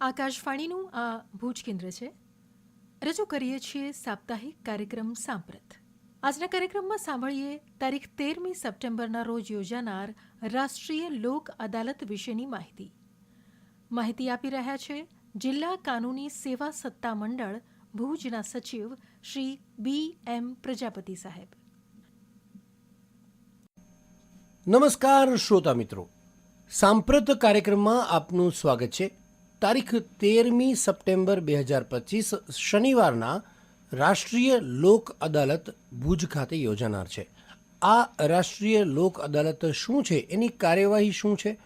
આકાશવાણીનું આ ભુજ કેન્દ્ર છે. રજૂ કરીએ છીએ સાપ્તાહિક કાર્યક્રમ સાંપ્રત. આજના કાર્યક્રમમાં સાંભળીએ તારીખ તેરમી સપ્ટેમ્બરના રોજ યોજાનાર રાષ્ટ્રીય લોક અદાલત વિશેની માહિતી. માહિતી આપી રહ્યા છે, જિલ્લા કાનૂની સેવા સત્તા મંડળ ભુજના સચિવ શ્રી બી એમ પ્રજાપતિ સાહેબ. નમસ્કાર શ્રોતા મિત્રો. સાંપ્રત કાર્યક્રમમાં આપનું સ્વાગત છે. તારીખ તેરમી સપ્ટેમ્બર બે હજાર પચીસ શનિવારના રાષ્ટ્રીય લોક અદાલત ભુજ ખાતે યોજાનાર છે. આ રાષ્ટ્રીય લોક અદાલત શું છે? એની કાર્યવાહી શું છે?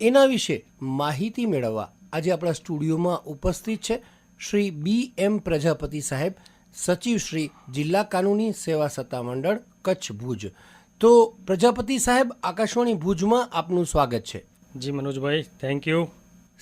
એના વિશે માહિતી મેળવવા આજે આપણા સ્ટુડિયોમાં ઉપસ્થિત છે શ્રી બી એમ પ્રજાપતિ સાહેબ, સચિવ શ્રી જિલ્લા કાનૂની સેવા સત્તા મંડળ, કચ્છ ભુજ. તો પ્રજાપતિ સાહેબ, આકાશવાણી ભુજમાં આપનું સ્વાગત છે. જી મનોજભાઈ, થેન્ક યુ.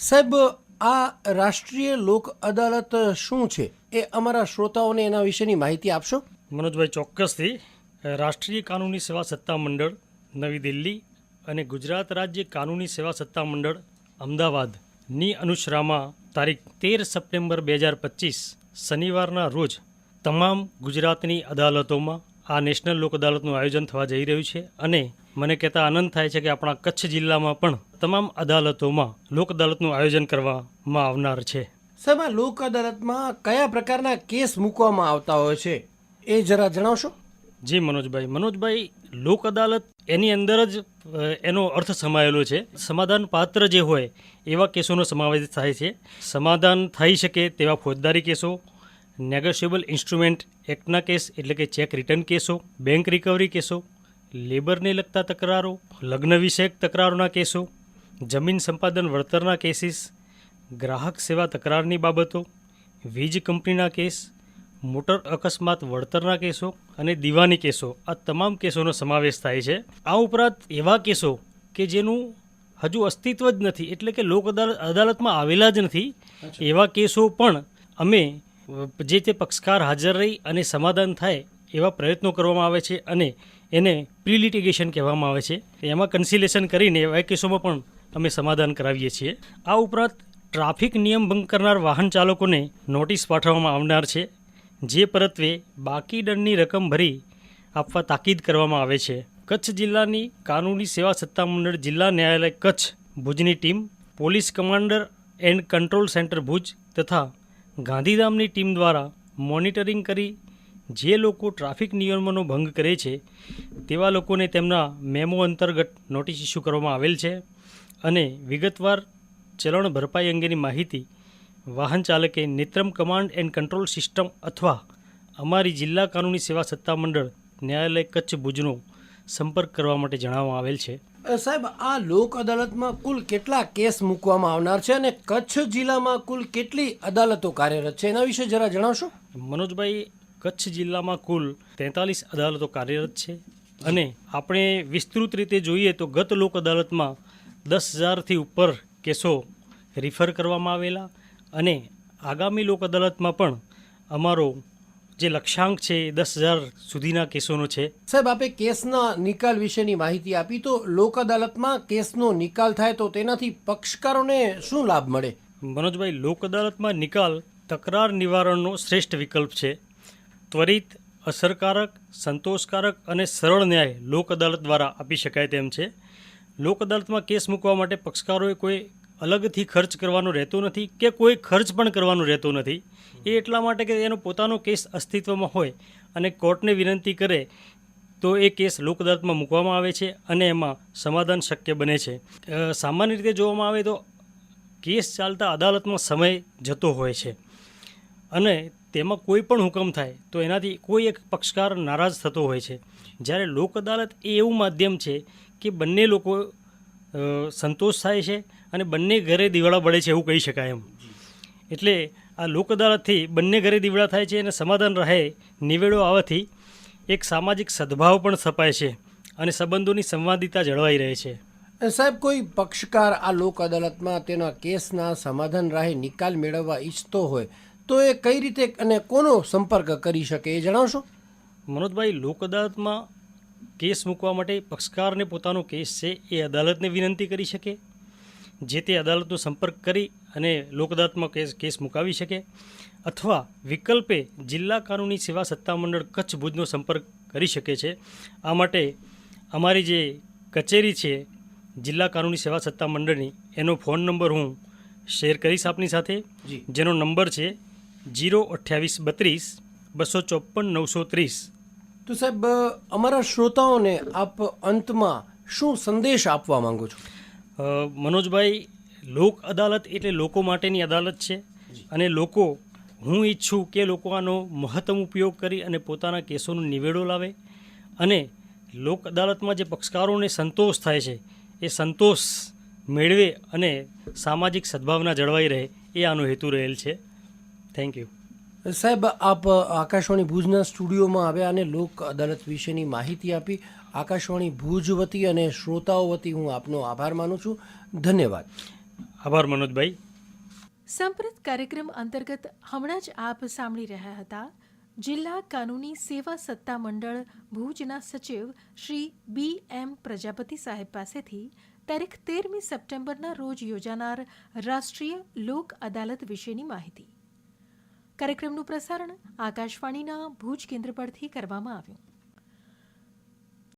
સાહેબ, આ રાષ્ટ્રીય લોક અદાલત શું છે? એ અમારા શ્રોતાઓને એના વિશેની માહિતી આપશો? મનોજભાઈ, ચોક્કસથી. રાષ્ટ્રીય કાનૂની સેવા સત્તા મંડળ, નવી દિલ્હી અને ગુજરાત રાજ્ય કાનૂની સેવા સત્તા મંડળ અમદાવાદની અનુસરામાં તારીખ તેર સપ્ટેમ્બર બે હજાર પચીસ, શનિવારના રોજ તમામ ગુજરાતની અદાલતોમાં આ નેશનલ લોક અદાલતનું આયોજન થવા જઈ રહ્યું છે અને મને કહેતા આનંદ થાય છે કે આપણા કચ્છ જિલ્લામાં પણ તમામ અદાલતોમાં લોક અદાલતનું આયોજન કરવામાં આવનાર છે. સાહેબ આ લોક અદાલતમાં કયા પ્રકારના કેસ મૂકવામાં આવતા હોય છે એ જરા જણાવશો? જી મનોજભાઈ. મનોજભાઈ લોક અદાલત એની અંદર જ એનો અર્થ સમાયેલો છે. સમાધાન પાત્ર જે હોય એવા કેસોનો સમાવેશ થાય છે. સમાધાન થઈ શકે તેવા ફોજદારી કેસો નેગોશિયેબલ ઇન્સ્ટ્રુમેન્ટ એક્ટના કેસ એટલે કે ચેક રિટર્ન કેસો બેંક રિકવરી કેસો લેબરને લગતા તકરારો લગ્ન વિષયક તકરારોના કેસો જમીન સંપાદન વળતરના કેસીસ ગ્રાહક સેવા તકરારની બાબતો વીજ કંપનીના કેસ મોટર અકસ્માત વળતરના કેસો અને દીવાની કેસો. આ તમામ કેસોનો સમાવેશ થાય છે. આ ઉપરાંત એવા કેસો કે જેનું હજુ અસ્તિત્વ જ નથી એટલે કે લોક અદાલત અદાલતમાં આવેલા જ નથી. એવા કેસો પણ અમે જે તે પક્ષકાર હાજર રહી અને સમાધાન થાય એવા પ્રયત્નો કરવામાં આવે છે અને એને પ્રિલિટિગેશન કહેવામાં આવે છે. એમાં કન્સિલેશન કરીને એવા કેસોમાં પણ અમે સમાધાન કરાવીએ છીએ. આ ઉપરાંત ટ્રાફિક નિયમ ભંગ કરનાર વાહન ચાલકોને નોટિસ પાઠવવામાં આવનાર છે, જે પરત્વે બાકી દંડની રકમ ભરી આપવા તાકીદ કરવામાં આવે છે. કચ્છ જિલ્લાની કાનૂની સેવા સત્તામંડળ જિલ્લા ન્યાયાલય કચ્છ ભુજની team police commander and control centre Bhuj તથા ગાંધીધામની ટીમ દ્વારા મોનિટરિંગ કરી જે લોકો ટ્રાફિક નિયમોનો ભંગ કરે છે, તેવા લોકોને તેમના મેમો અંતર્ગત નોટિસ ઇસ્યુ કરવામાં આવેલ છે અને વિગતવાર ચલણ ભરપાઈ અંગેની માહિતી વાહન ચાલકે Netram command and control system અથવા અમારી જિલ્લા કાનૂની સેવા સત્તા મંડળ ન્યાયાલય કચ્છ ભુજનો સંપર્ક કરવા માટે જણાવવામાં આવેલ છે. સાહેબ આ લોક અદાલતમાં કુલ કેટલા કેસ મૂકવામાં આવનાર છે અને કચ્છ જિલ્લામાં કુલ કેટલી અદાલતો કાર્યરત છે? એના વિશે જરા જણાવશો? મનોજભાઈ કચ્છ જિલ્લામાં કુલ તેતાલીસ અદાલતો કાર્યરત છે અને આપણે વિસ્તૃત રીતે જોઈએ તો ગત લોક અદાલતમાં દસ હજારથી ઉપર કેસો રિફર કરવામાં આવેલા અને આગામી લોક અદાલતમાં પણ અમારો જે લક્ષ્યાંક છે એ દસ હજાર સુધીના કેસોનો છે. સાહેબ આપે કેસના નિકાલ વિશેની માહિતી આપી તો લોક અદાલતમાં કેસનો નિકાલ થાય તો તેનાથી પક્ષકારોને શું લાભ મળે? મનોજભાઈ લોક અદાલતમાં નિકાલ તકરાર નિવારણનો શ્રેષ્ઠ વિકલ્પ છે. ત્વરિત અસરકારક સંતોષકારક અને સરળ ન્યાય લોક અદાલત દ્વારા આપી શકાય તેમ છે. લોક અદાલતમાં કેસ મૂકવા માટે પક્ષકારોએ કોઈ અલગથી ખર્ચ કરવાનો રહેતો નથી કે કોઈ ખર્ચ પણ કરવાનો રહેતો નથી. એ એટલા માટે કે એનો પોતાનો કેસ અસ્તિત્વમાં હોય અને કોર્ટને વિનંતી કરે તો એ કેસ લોક અદાલતમાં મૂકવામાં આવે છે અને એમાં સમાધાન શક્ય બને છે. સામાન્ય રીતે જોવામાં આવે તો કેસ ચાલતા અદાલતમાં સમય જતો હોય છે અને તેમાં કોઈ પણ હુકમ થાય તો એનાથી કોઈ એક પક્ષકાર નારાજ થતો હોય છે. જ્યારે લોક અદાલત એ એવું માધ્યમ છે કે બંને લોકો સંતોષ થાય છે અને બંને ઘરે દિવાળા બળે છે એવું કહી શકાય એમ. એટલે આ લોક અદાલતથી બંને ઘરે દીવડા થાય છે અને સમાધાન રહે નિવેડો આવવાથી એક સામાજિક સદભાવ પણ સ્થપાય છે અને સંબંધોની સંવાદિતા જળવાઈ રહે છે. સાહેબ કોઈ પક્ષકાર આ લોક અદાલતમાં તેના કેસના સમાધાન રાહે નિકાલ મેળવવા ઈચ્છતો હોય તો એ કઈ રીતે અને કોનો સંપર્ક કરી શકે એ જણાવશો? મનોજભાઈ લોક અદાલતમાં કેસ મૂકવા માટે પક્ષકારને પોતાનો કેસ છે એ અદાલતને વિનંતી કરી શકે જે તે અદાલતનો સંપર્ક કરી અને લોકઅદાલતમાં કેસ કેસ મુકાવી શકે અથવા વિકલ્પે જિલ્લા કાનૂની સેવા સત્તામંડળ કચ્છ ભુજનો સંપર્ક કરી શકે છે. આ માટે અમારી જે કચેરી છે જિલ્લા કાનૂની સેવા સત્તામંડળની એનો ફોન નંબર હું શેર કરીશ આપની સાથે. જેનો નંબર છે જીરો અઠ્યાવીસ બત્રીસ બસો ચોપન નવસો ત્રીસ. તો સાહેબ અમારા શ્રોતાઓને આપ અંતમાં શું સંદેશ આપવા માંગો છો? મનોજભાઈ લોક અદાલત એટલે લોકો માટેની અદાલત છે અને લોકો હું ઈચ્છું કે લોકો આનો મહત્તમ ઉપયોગ કરી અને પોતાના કેસોનો નિવેડો લાવે અને લોક અદાલતમાં જે પક્ષકારોને સંતોષ થાય છે એ સંતોષ મેળવે અને સામાજિક સદભાવના જળવાઈ રહે એ આનો હેતુ રહેલ છે. થેન્ક યુ સાહેબ આપ આકાશવાણી ભુજના સ્ટુડિયોમાં આવ્યા અને લોક અદાલત વિશેની માહિતી આપી. આકાશવાણી ભુજ વતી અને શ્રોતાઓ વતી હું આપનો આભાર માનું છું. ધન્યવાદ. આભાર મનોજભાઈ. સંપ્રત કાર્યક્રમ અંતર્ગત હમણાં જ આપ સાંભળી રહ્યા હતા. જિલ્લા કાનૂની સેવા સત્તા મંડળ ભુજના સચિવ શ્રી બી એમ પ્રજાપતિ સાહેબ પાસેથી તારીખ તેરમી સપ્ટેમ્બરના રોજ યોજાનાર રાષ્ટ્રીય લોક અદાલત વિશેની માહિતી. કાર્યક્રમનું પ્રસારણ આકાશવાણીના ભુજ કેન્દ્ર પરથી કરવામાં આવ્યું.